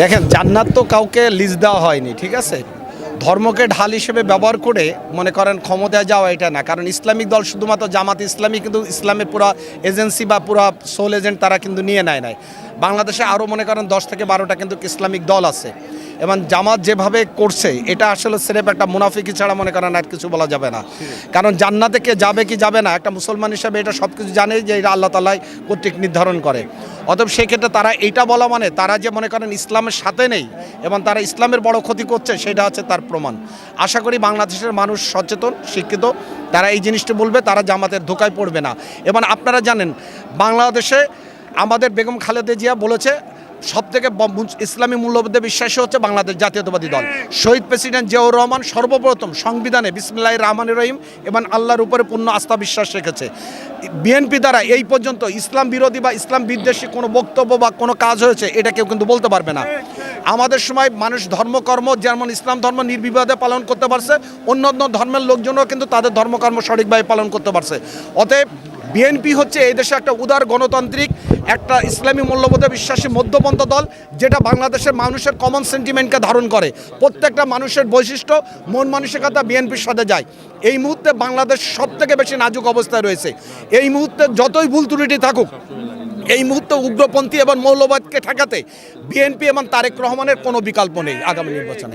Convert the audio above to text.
দেখেন, জান্নাত তো কাউকে লিজ দেওয়া হয়নি, ঠিক আছে? ধর্মকে ঢাল হিসেবে ব্যবহার করে মনে করেন ক্ষমতায় যাওয়া এটা না, কারণ ইসলামিক দল শুধুমাত্র জামাত ইসলামী কিন্তু ইসলামের পুরো এজেন্সি বা পুরো সোল এজেন্ট তারা কিন্তু নিয়ে নেয় নাই। বাংলাদেশে আরও মনে করেন দশ থেকে বারোটা কিন্তু ইসলামিক দল আছে। এবং জামাত যেভাবে করছে, এটা আসলে স্রেফ একটা মুনাফিকি ছাড়া মনে করেন আর কিছু বলা যাবে না। কারণ জান্নাতে কে যাবে কি যাবে না, একটা মুসলমান হিসাবে এটা সব কিছু জানে যে এটা আল্লাহ তালাই কর্তৃক নির্ধারণ করে। অতএব সেক্ষেত্রে তারা এইটা বলা মানে তারা যে মনে করেন ইসলামের সাথে নেই এবং তারা ইসলামের বড় ক্ষতি করছে, সেটা হচ্ছে তার প্রমাণ। আশা করি বাংলাদেশের মানুষ সচেতন, শিক্ষিত, তারা এই জিনিসটা বলবে, তারা জামাতের ধোকায় পড়বে না। এবং আপনারা জানেন, বাংলাদেশে আমাদের বেগম খালেদা জিয়া বলেছে সব থেকে ইসলামী মূল্যবোধে বিশ্বাসী হচ্ছে বাংলাদেশ জাতীয়তাবাদী দল। শহীদ প্রেসিডেন্ট জিয়াউর রহমান সর্বপ্রথম সংবিধানে বিসমিল্লাহ রহমান রহিম এবং আল্লাহর উপরে পূর্ণ আস্থা বিশ্বাস রেখেছে। বিএনপি দ্বারা এই পর্যন্ত ইসলাম বিরোধী বা ইসলাম বিদ্বেষী কোনো বক্তব্য বা কোনো কাজ হয়েছে, এটা কেউ কিন্তু বলতে পারবে না। আমাদের সময় মানুষ ধর্মকর্ম, যেমন ইসলাম ধর্ম নির্বিবাদে পালন করতে পারছে অন্য অন্য ধর্মের লোকজনও কিন্তু তাদের ধর্মকর্ম সঠিকভাবে পালন করতে পারছে। অতএব বিএনপি হচ্ছে এই দেশে একটা উদার গণতান্ত্রিক একটা ইসলামী মূল্যবোধে বিশ্বাসী মধ্যপন্থা দল যেটা বাংলাদেশের মানুষের কমন সেন্টিমেন্টকে ধারণ করে। প্রত্যেকটা মানুষের বৈশিষ্ট্য মন মানসিকতা বিএনপির সাথে যায়। এই মুহূর্তে বাংলাদেশ সব থেকে বেশি নাজুক অবস্থায় রয়েছে। এই মুহূর্তে যতই ভুল ত্রুটি থাকুক, এই মুহূর্তে উগ্রপন্থী এবং মৌলবাদকে ঠেকাতে বিএনপি এবং তারেক রহমানের কোনো বিকল্প নেই আগামী নির্বাচনে।